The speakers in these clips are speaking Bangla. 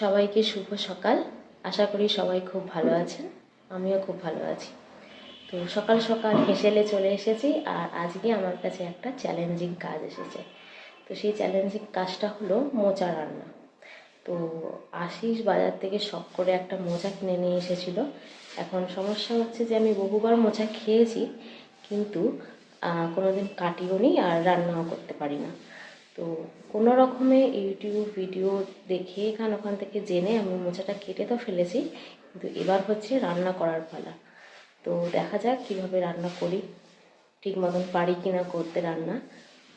সবাইকে শুভ সকাল। আশা করি সবাই খুব ভালো আছেন। আমিও খুব ভালো আছি। তো সকাল সকাল হেসেলে চলে এসেছি আর আজকে আমার কাছে একটা চ্যালেঞ্জিং কাজ এসেছে। তো সেই চ্যালেঞ্জিং কাজটা হলো মোচা রান্না। তো আশিস বাজার থেকে শখ করে একটা মোচা কিনে নিয়ে এসেছিল। এখন সমস্যা হচ্ছে যে আমি বহুবার মোচা খেয়েছি, কিন্তু কোনোদিন কাটিও নি আর রান্নাও করতে পারি না। তো কোনো রকমে ইউটিউব ভিডিও দেখে এখান ওখান থেকে জেনে আমি মোচাটা কেটে তো ফেলেছি, কিন্তু এবার হচ্ছে রান্না করার পালা। তো দেখা যাক কীভাবে রান্না করি, ঠিক মতন পারি কি না করতে রান্না।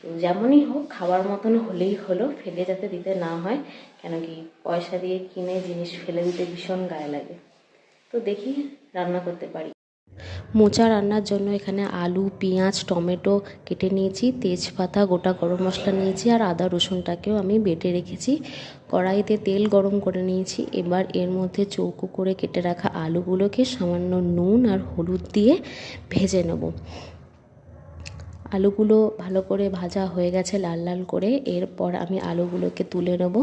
তো যেমনই হোক, খাবার মতন হলেই হলো, ফেলে যাতে দিতে না হয়, কেন কি পয়সা দিয়ে কিনে জিনিস ফেলে দিতে ভীষণ গায়ে লাগে। তো দেখি রান্না করতে পারি। মোচা রান্নার জন্য এখানে আলু, পেঁয়াজ, টমেটো কেটে নিয়েছি, তেজপাতা, গোটা গরম মশলা নিয়েছি আর আদা রসুনটাকেও আমি বেটে রেখেছি। কড়াইতে তেল গরম করে নিয়েছি। এবার এর মধ্যে চৌকো করে কেটে রাখা আলুগুলোকে সামান্য নুন আর হলুদ দিয়ে ভেজে নেব। আলুগুলো ভালো করে ভাজা হয়ে গেছে লাল লাল করে। এরপর আমি আলুগুলোকে তুলে নেব।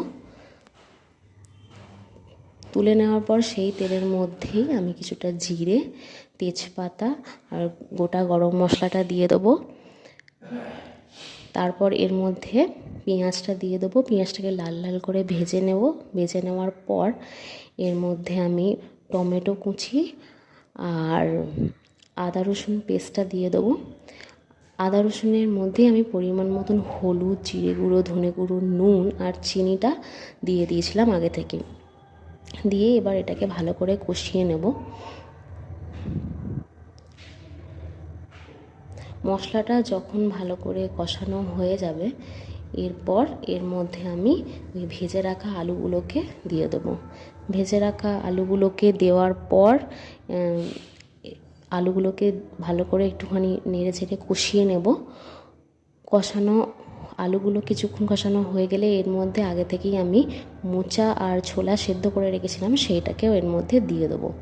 তুলে নেওয়ার পর সেই তেলের মধ্যেই আমি কিছুটা জিরে, তেজপাতা আর গোটা গরম মশলাটা দিয়ে দেবো। তারপর এর মধ্যে পেঁয়াজটা দিয়ে দেবো। পেঁয়াজটাকে লাল লাল করে ভেজে নেব। ভেজে নেওয়ার পর এর মধ্যে আমি টমেটো কুচি আর আদা রসুন পেস্টটা দিয়ে দেবো। আদা রসুনের মধ্যে আমি পরিমাণ মতন হলুদ, জিরে গুঁড়ো, ধনে গুঁড়ো, নুন আর চিনিটা দিয়ে দিয়েছিলাম আগে থেকে। দিয়ে এবার এটাকে ভালো করে কষিয়ে নেব। মশলাটা যখন ভালো করে কষানো হয়ে যাবে, এরপর এর মধ্যে আমি ওই ভেজে রাখা আলুগুলোকে দিয়ে দেবো। ভেজে রাখা আলুগুলোকে দেওয়ার পর, আলুগুলোকে ভালো করে একটুখানি নেড়ে ছেড়ে কষিয়ে নেব। কষানো আলুগুলো কিছুক্ষণ কষানো হয়ে গেলে এর মধ্যে আগে থেকেই আমি মোচা আর ছোলা সেদ্ধ করে রেখেছিলাম, সেইটাকেও এর মধ্যে দিয়ে দেবো।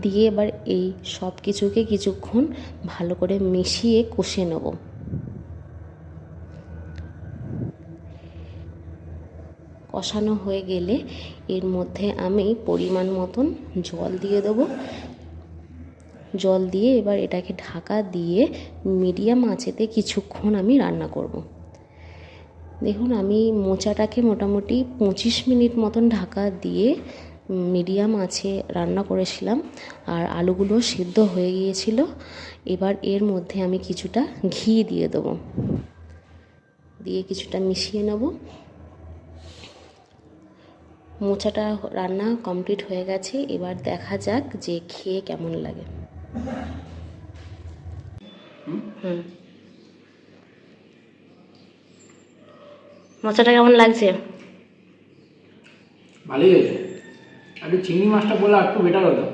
দিয়ে এবার এই সব কিছুকে কিছুক্ষণ ভালো করে মিশিয়ে কষে নেব। কষানো হয়ে গেলে এর মধ্যে আমি পরিমাণ মতন জল দিয়ে দেবো। জল দিয়ে এবার এটাকে ঢাকা দিয়ে মিডিয়াম আঁচেতে কিছুক্ষণ আমি রান্না করব। দেখুন, আমি মোচাটাকে মোটামুটি পঁচিশ মিনিট মতন ঢাকা দিয়ে মিডিয়াম আছে রান্না করেছিলাম আর আলুগুলো সিদ্ধ হয়ে গিয়েছিল। এবার এর মধ্যে আমি কিছুটা ঘি দিয়ে দেবো। দিয়ে কিছুটা মিশিয়ে নেব। মোচাটা রান্না কমপ্লিট হয়ে গেছে। এবার দেখা যাক যে খেয়ে কেমন লাগে। মোচাটা কেমন লাগছে? ভালোই হয়েছে। একটু চিংড়ি মাছটা বললে একটু বেটার হতো।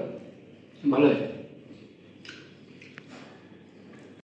ভালো হয়েছে।